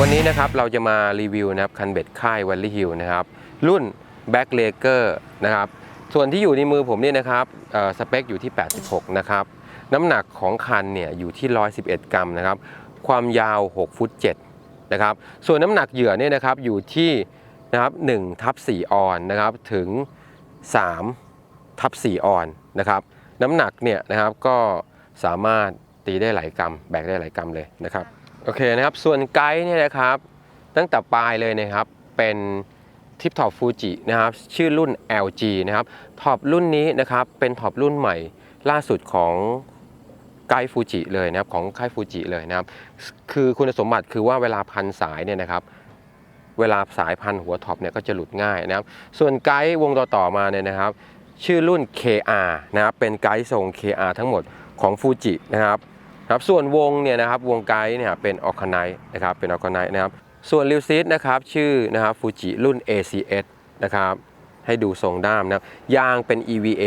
วันนี้นะครับเราจะมารีวิวนะครับคันเบ็ดค่ายวันลี่ฮิลนะครับ รุ่น Back l a g e r นะครับ ส่วนที่อยู่ในมือผมเนี่ยนะครับสเปคอยู่ที่ 86 นะครับ น้ำหนักของคันเนี่ยอยู่ที่ 111 กรัมนะครับ ความยาว 6 ฟุต 7 นะครับ ส่วนน้ำหนักเหยื่อเนี่ยนะครับอยู่ที่นะครับ1ทับ4ออนนะครับถึง 3 ทับ4ออนนะครับ น้ำหนักเนี่ยนะครับก็สามารถตีได้หลายกรัมแบกได้หลายกรัมเลยนะครับ โอเคนะครับ ส่วนไกด์เนี่ยนะครับ ตั้งแต่ปลายเลยนะครับ เป็นทิปท็อปฟูจินะครับ ชื่อรุ่น LG นะครับท็อปรุ่นนี้นะครับ เป็นท็อปรุ่นใหม่ล่าสุดของไกด์ฟูจิเลยนะครับ ของค่ายฟูจิเลยนะครับ คือคุณสมบัติคือว่าเวลาพันสายเนี่ยนะครับ เวลาสายพันหัวท็อปเนี่ยก็จะหลุดง่ายนะครับ ส่วนไกด์วงต่อต่อๆมาเนี่ยนะครับ ชื่อรุ่น KR นะครับ เป็นไกด์ทรง KR ทั้งหมดของฟูจินะครับ ครับส่วนวงเนี่ยนะครับวงไกด์เนี่ยเป็นออคไนนะครับเป็นออคไนนะครับส่วนลิวซิสนะครับชื่อนะครับฟูจิรุ่น ACS นะครับให้ดูทรงด้ามนะยางเป็น EVA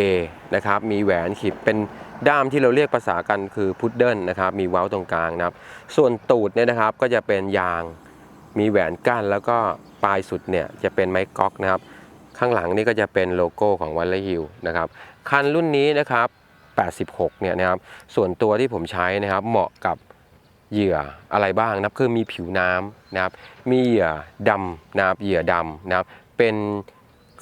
นะครับมีแหวนขีดเป็นด้ามที่เราเรียกภาษากันคือพุดเดิลนะครับมีเว้าตรงกลางนะครับส่วนตูดเนี่ยนะครับก็จะเป็นยางมีแหวนก้านแล้วก็ปลายสุดเนี่ยจะเป็นไม้ก๊อกนะครับข้างหลังนี่ก็จะเป็นโลโก้ของวันละฮิลนะครับคันรุ่นนี้นะครับ 86เนี่ยนะครับส่วนตัวที่ผมใช้นะครับเหมาะกับเหยื่ออะไรบ้างนะครับคือมีผิวน้ำนะครับมีเหยื่อดำนะครับเหยื่อดำนะครับเป็น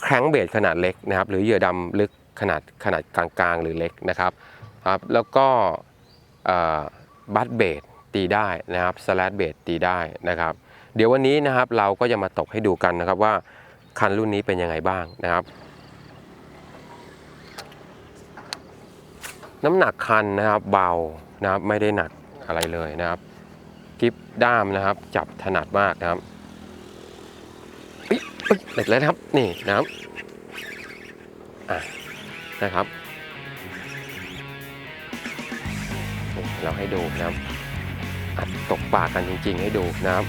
แคร้งเบสขนาดเล็กนะครับหรือเหยื่อดำลึกขนาดขนาดกลางๆ หรือเล็กนะครับครับแล้วก็บัตเบสตีได้นะครับสแลดเบสตีได้นะครับเดี๋ยววันนี้นะครับเราก็จะมาตกให้ดูกันนะครับว่าคันรุ่นนี้เป็นยังไงบ้างนะครับ น้ำหนักคันนะครับเบานะครับไม่ได้หนักอะไรเลยนะครับกิฟด้ามนะครับ จับถนัดมากนะครับเด็ดแล้วครับนี่นะครับอะนะครับ เราให้ดูนะครับอัดตกปลากันจริง ๆ ให้ดูนะครับ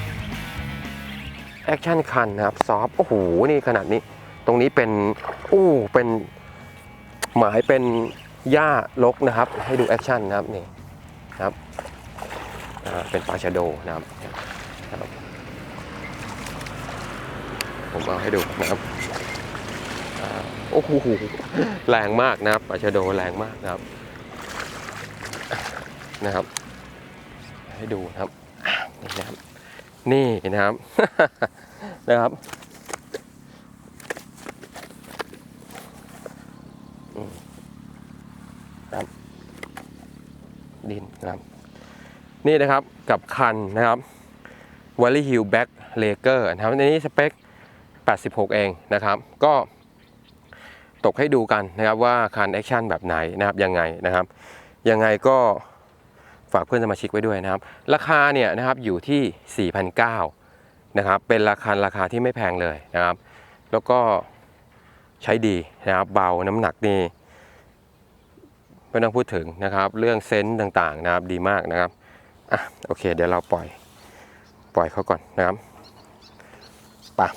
แอคชั่นคันนะครับซอฟโอ้โหนี่ขนาดนี้ ตรงนี้เป็นโอ้เป็นหมายเป็น หญ้าลกนะครับ ให้ดูแอคชั่นนะครับนี่นะครับเป็นปลาชะโดนะครับผมเอาให้ดูนะครับโอ้โหแรงมากนะครับปลาชะโดแรงมากนะครับนะครับ ให้ดูนะครับนี่นะครับนี่นะครับนะครับ ดินนะครับ นี่นะครับกับคันนะครับ w a l l y Hill Back l a g e r นะครับในนี้สเปค 86 เองนะครับ ก็ตกให้ดูกันนะครับว่าคันแอคชั่นแบบไหนนะครับยังไงนะครับ ยังไงก็ฝากเพื่อนสมาชิกไว้ด้วยนะครับ ราคาเนี่ยนะครับอยู่ที่ 4,900นะครับ เป็นราคาราคาที่ไม่แพงเลยนะครับ แล้วก็ใช้ดีนะครับ เบาน้ำหนักนี่ ไม่ต้องพูดถึงนะครับ เรื่องเซนต์ต่างๆนะครับดีมากนะครับอะโอเค เดี๋ยวเราปล่อยปล่อยเขาก่อนนะครับไปะ